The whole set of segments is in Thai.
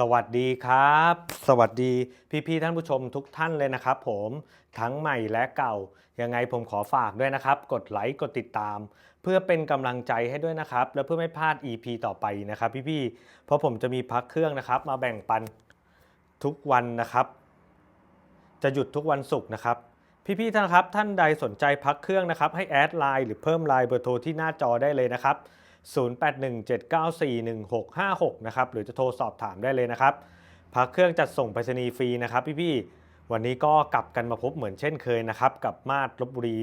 สวัสดีครับ สวัสดีพี่ๆท่านผู้ชมทุกท่านเลยนะครับผมทั้งใหม่และเก่า ยังไงผมขอฝากด้วยนะครับ กดไลค์กดติดตาม เพื่อเป็นกำลังใจให้ด้วยนะครับ และเพื่อไม่พลาด EP ต่อไปนะครับ พี่ๆเพราะผมจะมีพักเครื่องนะครับ มาแบ่งปันทุกวันนะครับ จะหยุดทุกวันศุกร์นะครับพี่ๆท่านครับท่านใดสนใจพักเครื่องนะครับให้แอดไลน์หรือเพิ่มไลน์เบอร์โทรที่หน้าจอได้เลยนะครับ 0817941656 นะครับ หรือจะโทรสอบถามได้เลยนะครับพักเครื่องจัดส่งไปรษณีย์ฟรีนะครับพี่ๆ วันนี้ก็กลับกันมาพบเหมือนเช่นเคยนะครับ กับมาดลบบุรี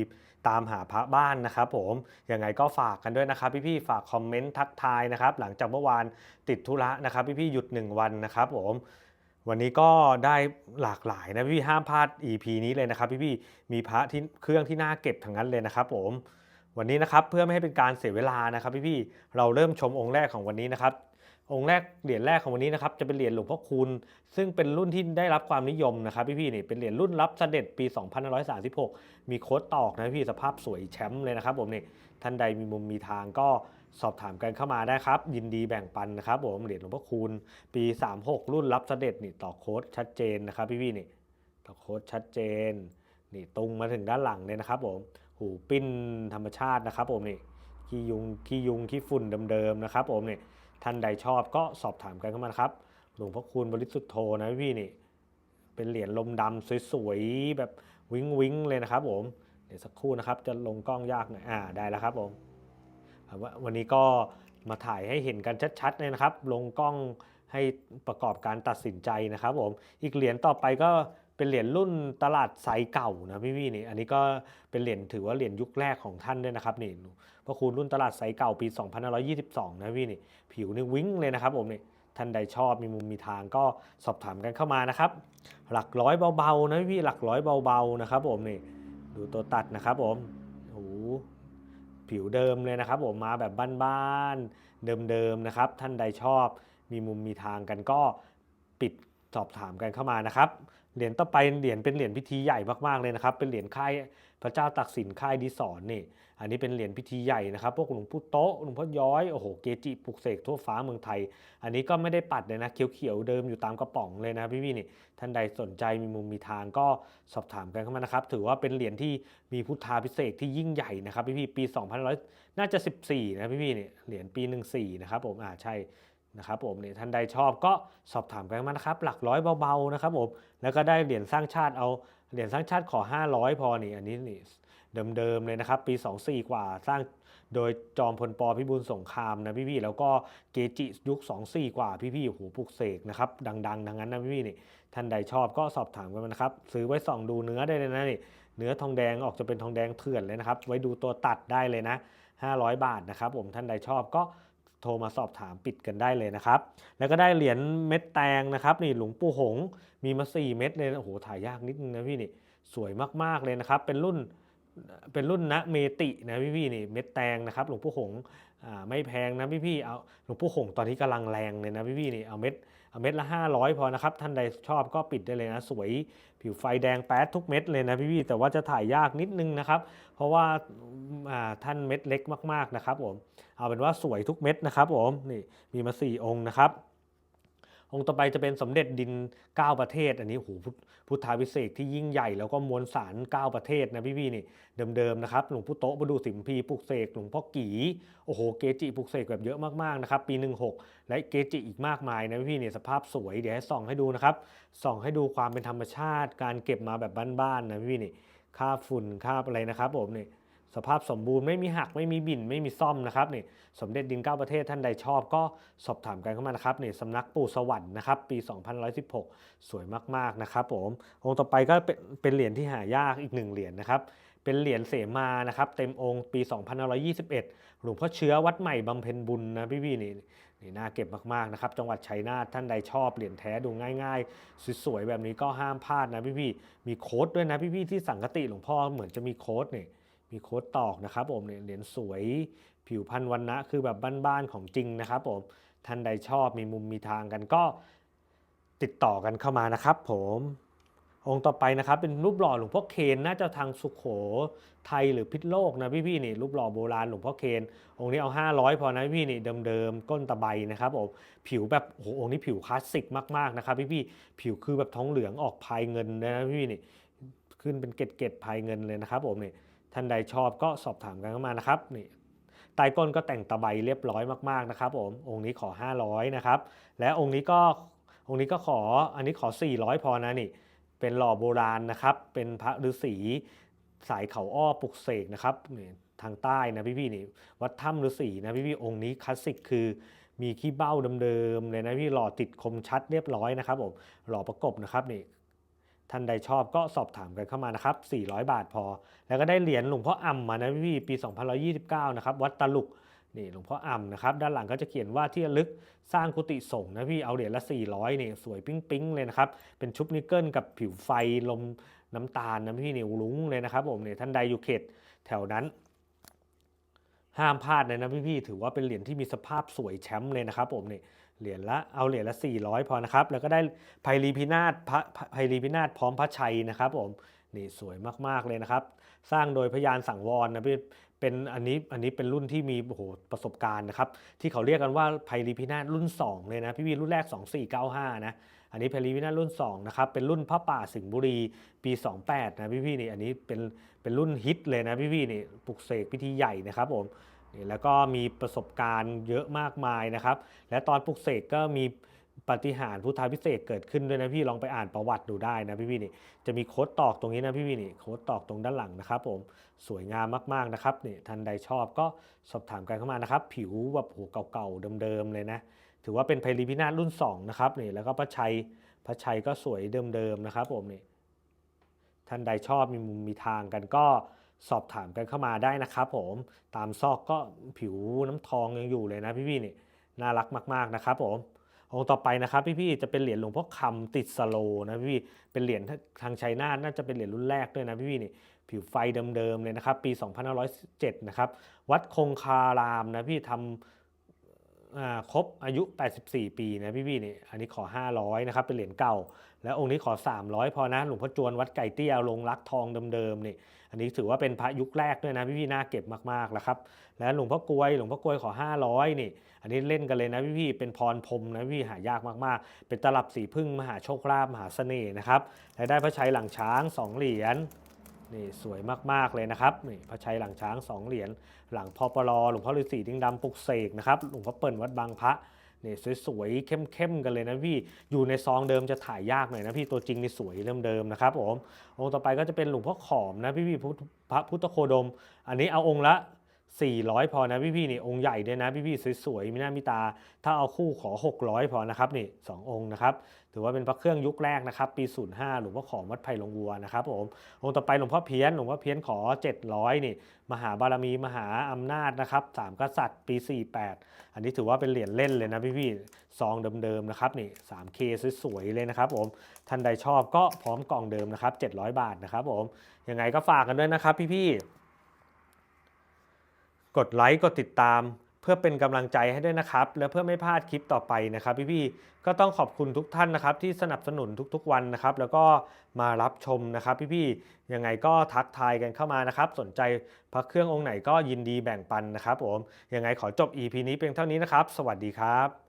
ตามหาพระบ้านนะครับผมยังไงก็ฝากกันด้วยนะครับ พี่ๆ ฝากคอมเมนต์ทักทายนะครับ หลังจากเมื่อวานติดธุระนะครับพี่ๆ หยุด 1 วันนะครับผมวันนี้ก็ได้หลากหลายนะพี่ห้ามพลาด EP นี้เลยนะครับ พี่ๆ มีพระที่เครื่องที่น่าเก็บทั้งนั้นเลยนะครับผม วันนี้นะครับเพื่อไม่ให้เป็นการเสียเวลานะครับพี่ๆเราเริ่มชมองค์แรกของวันนี้นะครับ องค์แรกเหรียญแรกของวันนี้นะครับจะเป็นเหรียญหลวงพ่อคูณซึ่งเป็นรุ่นที่ได้รับความนิยมนะครับพี่ๆนี่เป็นเหรียญรุ่นรับเสด็จปี 2536 มีโค้ดตอกนะพี่สภาพสวยแชมป์เลยนะครับผมนี่ท่านใดมีมุมมีทางก็สอบถามกันเข้ามาได้ครับ ยินดีแบ่งปันนะครับผมเหรียญหลวงพ่อคูณปี 36 รุ่นรับเสด็จนี่ต่อโค้ดชัดเจนนะครับพี่ๆนี่ต่อโค้ดชัดเจนนี่ตรงมาถึงด้านหลังเลยนะครับผม หูปิ้นธรรมชาตินะครับผมนี่ขี้ยุงขี้ยุงขี้ฝุ่นเดิมๆนะครับผมนี่ท่านใดชอบก็สอบถามกันเข้ามาครับหลวงพ่อคูณบริสุทธโทนะพี่นี่เป็นเหรียญลมดำสวยๆแบบวิ้งวิ้งๆเลยนะครับผมเดี๋ยวสักครู่นะครับจะลงกล้องยากหน่อยอ่าได้แล้วครับผมวันนี้ก็มาถ่ายให้เห็นกันชัดๆเลยนะครับ ลงกล้องให้ประกอบการตัดสินใจนะครับผมอีกเหรียญต่อไปก็ เป็นเหรียญรุ่นตลาดไซเก่านะพี่พี่นี่อันนี้ก็เป็นเหรียญถือว่าเหรียญยุคแรกของท่านด้วยนะครับนี่พระคูณรุ่นตลาดไซเก่าปี 2522 นะพี่นี่ผิวนี่วิ้งเลยนะครับผมนี่ท่านใดชอบมีมุมมีทางก็สอบถามกันเข้ามานะครับ หลักร้อยเบาๆนะพี่หลักร้อยเบาๆนะครับผมนี่ดูตัวตัดนะครับผมโอ้โหผิวเดิมเลยนะครับผมมาแบบบ้านๆเดิมๆนะครับ ท่านใดชอบมีมุมมีทางกันก็ปิดสอบถามกันเข้ามานะครับ เหรียญต่อไปเหรียญเป็นเหรียญพิธีใหญ่มากๆเลยนะครับ เป็นเหรียญค่ายพระเจ้าตากสินค่ายดิสอนนี่ อันนี้เป็นเหรียญพิธีใหญ่นะครับพวกหลวงปู่โต๊ะหลวงพ่อย้อยโอ้โหเกจิปลุกเสกทั่วฟ้าเมืองไทย อันนี้ก็ไม่ได้ปัดเลยนะเขียวๆเดิมอยู่ตามกระป๋องเลยนะพี่ๆนี่ท่านใดสนใจมีมุมมีทางก็สอบถามกันเข้ามานะครับ ถือว่าเป็นเหรียญที่มีพุทธาพิเศษที่ยิ่งใหญ่นะครับพี่ๆปี2100น่าจะ 14นะพี่ๆนี่เหรียญปี 14นะครับผมอ่าใช่ นะครับผมเนี่ยท่านใดชอบก็สอบถามกันมานะครับ หลักร้อยเบาๆนะครับผมแล้วก็ได้เหรียญสร้างชาติเอาเหรียญสร้างชาติขอ 500 พอนี่อันนี้นี่เดิมๆเลยนะครับ ปี 24 กว่าสร้างโดยจอมพลปพิบูลสงครามนะพี่ๆแล้วก็เกจิยุค 24 กว่าพี่ๆโอ้โหปลุกเสกนะครับดังๆทั้งนั้นนะพี่ๆนี่ท่านใดชอบก็สอบถามกันมานะครับ ซื้อไว้ส่องดูเนื้อได้เลยนะนี่เนื้อทองแดงออกจะเป็นทองแดงเถื่อนเลยนะครับ ไว้ดูตัวตัดได้เลยนะ 500 บาทนะครับผมท่านใดชอบก็ โทรมาสอบถามปิดกันได้เลยนะครับ แล้วก็ได้เหรียญเม็ดแตงนะครับนี่หลวงปู่หงมีมา 4 เม็ดเลยโอ้โหถ่ายยากนิดนึงนะพี่นี่สวยมากๆเลยนะครับ เป็นรุ่นเป็นรุ่นนะเมตินะพี่พี่นี่เม็ดแตงนะครับ หลวงปู่หง ไม่แพงนะพี่พี่ๆเอาหลวงปู่หงส์ตอนนี้กำลังแรงเลยนะพี่พี่ๆนี่เอาเม็ดเอาเม็ดละ 500 พอนะครับ ท่านใดชอบก็ปิดได้เลยนะ สวยผิวไฟแดงแป๊ดทุกเม็ดเลยนะพี่พี่ๆแต่ว่าจะถ่ายยากนิดนึงนะครับ เพราะว่าอ่าท่านเม็ดเล็กมากๆนะครับผมเอาเป็นว่าสวยทุกเม็ดนะครับผมนี่มีมา 4 องค์นะครับ องค์ต่อไปจะเป็นสมเด็จดิน 9 ประเทศ อันนี้โหพุทพุทธาพิเศษที่ยิ่งใหญ่แล้วก็มวลสาร 9 ประเทศนะพี่ๆนี่เดิมๆนะครับหลวงพ่อโตะประดูสิมพีปลุกเสกหลวงพ่อกีโอ้โหเกจิปลุกเสกแบบเยอะมากๆนะครับปี 16 และเกจิอีกมากมายนะพี่ๆเนี่ยสภาพสวยเดี๋ยวให้ส่องให้ดูนะครับส่องให้ดูความเป็นธรรมชาติ การเก็บมาแบบบ้านๆนะพี่ๆนี่คราฝุ่นคราอะไรนะครับผมนี่ สภาพสมบูรณ์ไม่มีหักไม่มีบิ่นไม่มีซ่อมนะครับนี่สมเด็จดินเก้าประเทศท่านใดชอบก็สอบถามกันเข้ามานะครับนี่สำนักปู่สวรรค์นะครับปี 2116 สวยมากๆนะครับผมองค์ต่อไปก็เป็นเป็นเหรียญที่หายากอีกหนึ่งเหรียญนะครับเป็นเหรียญเสมานะครับเต็มองค์ปี 2521 หลวงพ่อเชื้อวัดใหม่บำเพ็ญบุญนะพี่ๆนี่นี่น่าเก็บมากๆนะครับจังหวัดชัยนาทท่านใดชอบเหรียญแท้ดูง่ายๆ สวยๆแบบนี้ก็ห้ามพลาดนะพี่ๆมีโค้ดด้วยนะพี่ๆที่สังกติหลวงพ่อเหมือนจะมีโค้ดเนี่ย มีโค้ดตอกนะครับผมเหรียญสวยผิวพันวันนะคือแบบบ้านๆของจริงนะครับผมท่านใดชอบมีมุมมีทางกันก็ติดต่อกันเข้ามานะครับผมองค์ต่อไปนะครับเป็นรูปหล่อหลวงพ่อเคนน่าจะทางสุขโขทัยหรือพิษโลกนะพี่ๆนี่รูปหล่อโบราณหลวงพ่อเคน องค์นี้เอา 500 พอนะพี่นี่เดิมๆก้นตะไบนะครับผมผิวแบบโอ้โหองค์นี้ผิวคลาสสิกมากๆนะครับพี่ๆผิวคือแบบท้องเหลืองออกพายเงินเลยนะพี่นี่ขึ้นเป็นเกล็ดๆพายเงินเลยนะครับผมนี่ ท่านใดชอบก็สอบถามกันเข้ามานะครับนี่ใต้ก้นก็แต่งตะไบเรียบร้อยมากๆนะครับผมองค์นี้ขอ 500นะครับและองค์นี้ก็องค์นี้ก็ขออันนี้ขอ 400 พอนะนี่เป็นหล่อโบราณนะครับเป็นพระฤาษีสายเขาอ้อปลุกเสกนะครับนี่ทางใต้นะพี่ๆนี่วัดถ้ำฤาษีนะพี่ๆองค์นี้คลาสสิกคือมีขี้เบ้าเดิมๆเลยนะพี่หล่อติดคมชัดเรียบร้อยนะครับผมหล่อประกบนะครับนี่ ท่านใดชอบก็สอบถามกันเข้ามานะครับ 400 บาทพอ แล้วก็ได้เหรียญหลวงพ่ออ่ำมานะพี่ๆปี 2129 นะครับ วัดตะลุกนี่หลวงพ่ออ่ำนะครับ ด้านหลังก็จะเขียนว่าที่ระลึกสร้างกุฏิสงฆ์นะพี่เอาเหรียญละ 400เนี่ยสวยปิ๊งๆเลยนะครับ เป็นชุบนิกเกิลกับผิวไฟลมน้ำตาลนะพี่นี่ลุ้งเลยนะครับผมเนี่ยท่านใดอยู่เขตแถวนั้น ห้ามพลาดเลยนะพี่ๆถือว่าเป็นเหรียญที่มีสภาพสวยแชมป์เลยนะครับผมนี่เหรียญละเอาเหรียญละ 400 พอนะครับ แล้วก็ได้ไพรีพินาศพระไพรีพินาศพร้อมพระชัยนะครับผมนี่สวยมากๆเลยนะครับ สร้างโดยพยานสังวรนะพี่ เป็นอันนี้อันนี้เป็นรุ่นที่มีโอ้โหประสบการณ์นะครับ ที่เขาเรียกกันว่าไพรีพินาศรุ่น 2 เลยนะ พี่วีรุ่นแรก 2495 นะอันนี้ไพรีพินาศรุ่น 2 นะครับ เป็นรุ่นพระป่าสิงห์บุรีปี 28 นะพี่พี่นี่อันนี้เป็นเป็นรุ่นฮิตเลยนะพี่พี่นี่ปลุกเสกพิธีใหญ่นะครับผมแล้วก็มีประสบการณ์เยอะมากมายนะครับ และตอนปลุกเสกก็มี ปฏิหารพุทธาพิเศษเกิดขึ้นด้วยนะพี่ลองไปอ่านประวัติดูได้นะพี่พี่นี่จะมีโค้ดตอกตรงนี้นะพี่พี่นี่โค้ดตอกตรงด้านหลังนะครับผมสวยงามมากๆนะครับนี่ท่านใดชอบก็สอบถามกันเข้ามานะครับ ผิวแบบโหเก่าๆเดิมๆเลยนะ ถือว่าเป็นไพรีพินาศรุ่น2นะครับนี่แล้วก็พระชัยพระชัยก็สวยเดิมๆนะครับผมนี่ท่านใดชอบมีมุมมีทางกันก็สอบถามกันเข้ามาได้นะครับผมตามซอกก็ผิวน้ำทองยังอยู่เลยนะพี่ๆนี่น่ารักมากๆนะครับผม องค์ต่อไปนะครับพี่ๆจะเป็นเหรียญหลวงพ่อคำติดสโลนะพี่ๆเป็นเหรียญทางชัยนาทน่าจะเป็นเหรียญรุ่นแรกด้วยนะพี่ๆนี่ผิวไฟเดิมๆเลยนะครับปี 2507 นะครับวัดคงคารามนะพี่ทำอ่า ครบอายุ 84 ปีนะพี่ๆนี่อันนี้ขอ 500นะครับเป็นเหรียญเก่า แล้วองค์นี้ขอ 300 พอนะหลวงพ่อจวนวัดไก่เตี้ยลงรักทองเดิมๆนี่อันนี้ถือว่าเป็นพระยุคแรกด้วยนะพี่ๆน่าเก็บมากๆแล้วครับแล้วหลวงพ่อกลวยหลวงพ่อกลวยขอ 500นี่อันนี้เล่นกันเลยนะพี่ๆเป็นพรพรมนะพี่หายากมากๆ เป็นตลับสีพึ่งมหาโชคลาภมหาเสน่ห์นะครับและได้พระชัยหลังช้าง 2 เหรียญ นี่สวยมากๆเลยนะครับนี่พระชัยหลังช้าง2เหรียญหลังพอปลอหลวงพ่อฤาษีดิ้งดำปลุกเสกนะครับหลวงพ่อเปิ่นวัดบางพระนี่สวยๆเข้มๆกันเลยนะพี่อยู่ในซองเดิมจะถ่ายยากหน่อยนะพี่ตัวจริงนี่สวยเริ่มเดิมนะครับผมองค์ต่อไปก็จะเป็นหลวงพ่อขอมนะพี่พี่พระพุทธโคดม อันนี้เอาองค์ละ 400 พอนะพี่พี่ๆนี่องค์ใหญ่ด้วยนะพี่พี่ๆสวยๆมีหน้ามีตา ถ้าเอาคู่ขอ 600 พอนะครับนี่สององค์นะครับถือว่าเป็นพระเครื่องยุคแรกนะครับปี 05 หลวงพ่อขอมวัดไผ่ลงวัวนะครับผมองค์ต่อไปหลวงพ่อเพี้ยนหลวงพ่อเพี้ยนขอ 700นี่มหาบารมีมหาอำนาจนะครับสามกษัตริย์ปี 48 อันนี้ถือว่าเป็นเหรียญเล่นเลยนะพี่พี่ๆซองเดิมๆนะครับนี่ 3K สวยๆเลยนะครับผมท่านใดชอบก็พร้อมกล่องเดิมนะครับ700 บาทนะครับผมยังไงก็ฝากกันด้วยนะครับพี่ๆ กดไลค์กดติดตาม เพื่อเป็นกำลังใจให้ด้วยนะครับ และเพื่อไม่พลาดคลิปต่อไปนะครับพี่ๆก็ต้องขอบคุณทุกท่านนะครับ ที่สนับสนุนทุกๆวันนะครับ แล้วก็มารับชมนะครับพี่ๆยังไงก็ทักทายกันเข้ามานะครับ สนใจพระเครื่ององค์ไหนก็ยินดีแบ่งปันนะครับผมยังไงขอจบ EP นี้เพียงเท่านี้นะครับ สวัสดีครับ